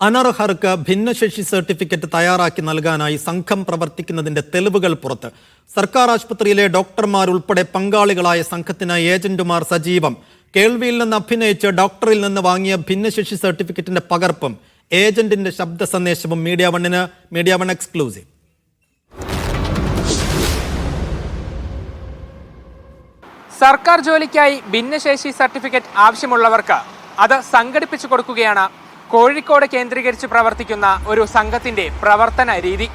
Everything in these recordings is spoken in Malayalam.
അനർഹർക്ക് ഭിന്നശേഷി സർട്ടിഫിക്കറ്റ് തയ്യാറാക്കി നൽകാനായി സംഘം പ്രവർത്തിക്കുന്നതിന്റെ തെളിവുകൾ പുറത്ത്. സർക്കാർ ആശുപത്രിയിലെ ഡോക്ടർമാരുൾപ്പെടെ പങ്കാളികളായ സംഘത്തിന് ഏജന്റുമാർ സജീവം. കേൾവിയിൽ നിന്ന് അഭിനയിച്ച് ഡോക്ടറിൽ നിന്ന് വാങ്ങിയ ഭിന്നശേഷി സർട്ടിഫിക്കറ്റിന്റെ പകർപ്പും ഏജന്റിന്റെ ശബ്ദ സന്ദേശവും മീഡിയ വണ്ണിന് മീഡിയ വൺ എക്സ്ക്ലൂസീവ്. സർക്കാർ ജോലിക്കായി ഭിന്നശേഷി സർട്ടിഫിക്കറ്റ് ആവശ്യമുള്ളവർക്ക് അത് സംഘടിപ്പിച്ചു കൊടുക്കുകയാണ് കോഴിക്കോട് കേന്ദ്രീകരിച്ച് പ്രവർത്തിക്കുന്ന ഒരു സംഘത്തിന്റെ പ്രവർത്തന രീതി.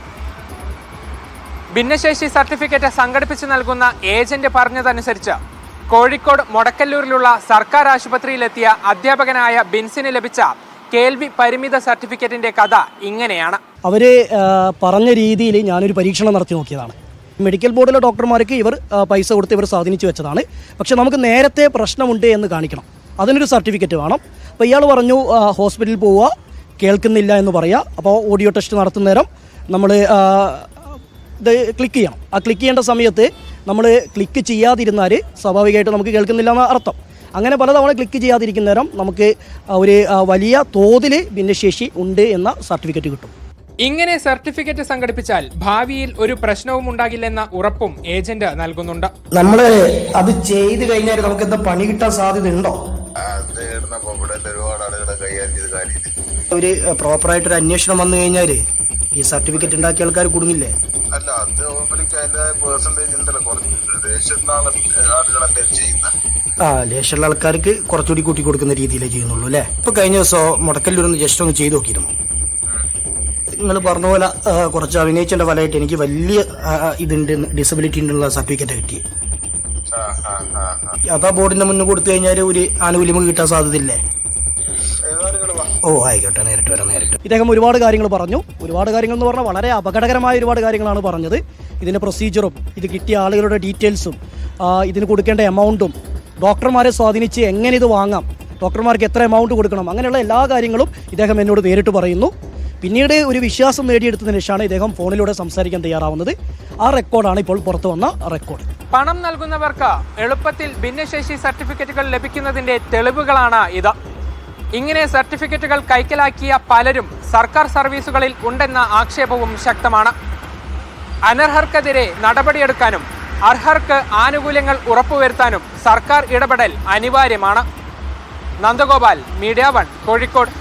ഭിന്നശേഷി സർട്ടിഫിക്കറ്റ് സംഘടിപ്പിച്ച് നൽകുന്ന ഏജന്റ് പറഞ്ഞതനുസരിച്ച് കോഴിക്കോട് മൊടക്കല്ലൂരിലുള്ള സർക്കാർ ആശുപത്രിയിലെത്തിയ അധ്യാപകനായ ബിൻസിന് ലഭിച്ച കേൾവി പരിമിത സർട്ടിഫിക്കറ്റിന്റെ കഥ ഇങ്ങനെയാണ്. അവർ പറഞ്ഞ രീതിയിൽ ഞാനൊരു പരീക്ഷണം നടത്തി നോക്കിയതാണ്. മെഡിക്കൽ ബോർഡിലെ ഡോക്ടർമാർക്ക് ഇവർ പൈസ കൊടുത്ത് ഇവർ സ്വാധീനിച്ചു വെച്ചതാണ്. പക്ഷെ നമുക്ക് നേരത്തെ പ്രശ്നമുണ്ട് എന്ന് കാണിക്കണം. അതിനൊരു സർട്ടിഫിക്കറ്റ് വേണം. അപ്പോൾ ഇയാൾ പറഞ്ഞു ഹോസ്പിറ്റലിൽ പോവുക കേൾക്കുന്നില്ല എന്ന് പറയുക അപ്പോൾ ഓഡിയോ ടെസ്റ്റ് നടത്തുന്ന നേരം നമ്മൾ ഇത് ക്ലിക്ക് ചെയ്യണം. ആ ക്ലിക്ക് ചെയ്യേണ്ട സമയത്ത് നമ്മൾ ക്ലിക്ക് ചെയ്യാതിരുന്നാൽ സ്വാഭാവികമായിട്ട് നമുക്ക് കേൾക്കുന്നില്ല എന്ന അർത്ഥം. അങ്ങനെ പലതവണ ക്ലിക്ക് ചെയ്യാതിരിക്കുന്ന നേരം നമുക്ക് ഒരു വലിയ തോതിൽ ഭിന്നശേഷി ഉണ്ട് എന്ന സർട്ടിഫിക്കറ്റ് കിട്ടും. ഇങ്ങനെ സർട്ടിഫിക്കറ്റ് സംഘടിപ്പിച്ചാൽ ഭാവിയിൽ ഒരു പ്രശ്നവും ഉണ്ടാകില്ലെന്ന ഉറപ്പും ഏജന്റ് നൽകുന്നുണ്ട്. നമ്മൾ അത് ചെയ്ത് കഴിഞ്ഞാൽ നമുക്ക് എന്താ പണി കിട്ടാൻ സാധ്യത ഇടുന്നപ്പോ ഇവിടെ ഒരുപാട് ആളുകളെ കൈകാര്യം ചെയ്ത് കാര്യം ഒരു അന്വേഷണം വന്നു കഴിഞ്ഞാൽ ഈ സർട്ടിഫിക്കറ്റ് ഉണ്ടാക്കിയ ആൾക്കാർ കുടുങ്ങില്ലേ? അല്ല അത് ഓപ്പണിക്ക് അതിന്റെ പേഴ്സന്റേജ് ഉണ്ടല്ലോ കുറച്ച്. ദേശത്താണ് ആളുകളല്ലേ ചെയ്യുന്നത് ആ ലേശമുള്ള ആൾക്കാർക്ക് കുറച്ചുകൂടി കൂട്ടി കൊടുക്കുന്ന രീതിയിലേ ചെയ്യുന്നുള്ളൂ അല്ലേ? ഇപ്പൊ കഴിഞ്ഞ ദിവസം മുടക്കല്ലൂരൊന്ന് ജസ്റ്റ് ഒന്ന് ചെയ്തു നോക്കിയിരുന്നു. നിങ്ങൾ പറഞ്ഞ പോലെ കുറച്ച് അഭിനയിച്ചതിന്റെ ഫലമായിട്ട് എനിക്ക് വലിയ ഇതുണ്ട് ഡിസബിലിറ്റി ഉള്ള സർട്ടിഫിക്കറ്റ് കിട്ടി. ആ ബോർഡിന്റെ മുന്നിൽ കൊടുത്തു കഴിഞ്ഞാൽ ഒരു ആനുകൂല്യം കിട്ടാൻ സാധ്യതയില്ലേ? ഓ ആയിക്കോട്ടെ നേരിട്ട് വരാം നേരിട്ട് ഇദ്ദേഹം ഒരുപാട് കാര്യങ്ങൾ പറഞ്ഞു. ഒരുപാട് കാര്യങ്ങൾ എന്ന് പറഞ്ഞാൽ വളരെ അപകടകരമായ ഒരുപാട് കാര്യങ്ങളാണ് പറഞ്ഞത്. ഇതിന്റെ പ്രൊസീജിയറും ഇത് കിട്ടിയ ആളുകളുടെ ഡീറ്റെയിൽസും ഇതിന് കൊടുക്കേണ്ട എമൗണ്ടും ഡോക്ടർമാരെ സ്വാധീനിച്ച് എങ്ങനെ ഇത് വാങ്ങാം ഡോക്ടർമാർക്ക് എത്ര എമൗണ്ട് കൊടുക്കണം അങ്ങനെയുള്ള എല്ലാ കാര്യങ്ങളും ഇദ്ദേഹം എന്നോട് നേരിട്ട് പറയുന്നു. പിന്നീട് ഒരു വിശ്വാസം നേടിയെടുത്തതിന് ശേഷമാണ് ഇദ്ദേഹം ഫോണിലൂടെ സംസാരിക്കാൻ തയ്യാറാവുന്നത്. ആ റെക്കോർഡാണ് ഇപ്പോൾ പുറത്തു വന്ന റെക്കോർഡ് പണം നൽകുന്നവർക്ക് എളുപ്പത്തിൽ ഭിന്നശേഷി സർട്ടിഫിക്കറ്റുകൾ ലഭിക്കുന്നതിന്റെ തെളിവുകളാണ് ഇത്. ഇങ്ങനെ സർട്ടിഫിക്കറ്റുകൾ കൈക്കലാക്കിയ പലരും സർക്കാർ സർവീസുകളിൽ ഉണ്ടെന്ന ആക്ഷേപവും ശക്തമാണ്. അനർഹർക്കെതിരെ നടപടിയെടുക്കാനും അർഹർക്ക് ആനുകൂല്യങ്ങൾ ഉറപ്പുവരുത്താനും സർക്കാർ ഇടപെടൽ അനിവാര്യമാണ്. Nandagopal media one Kozhikode.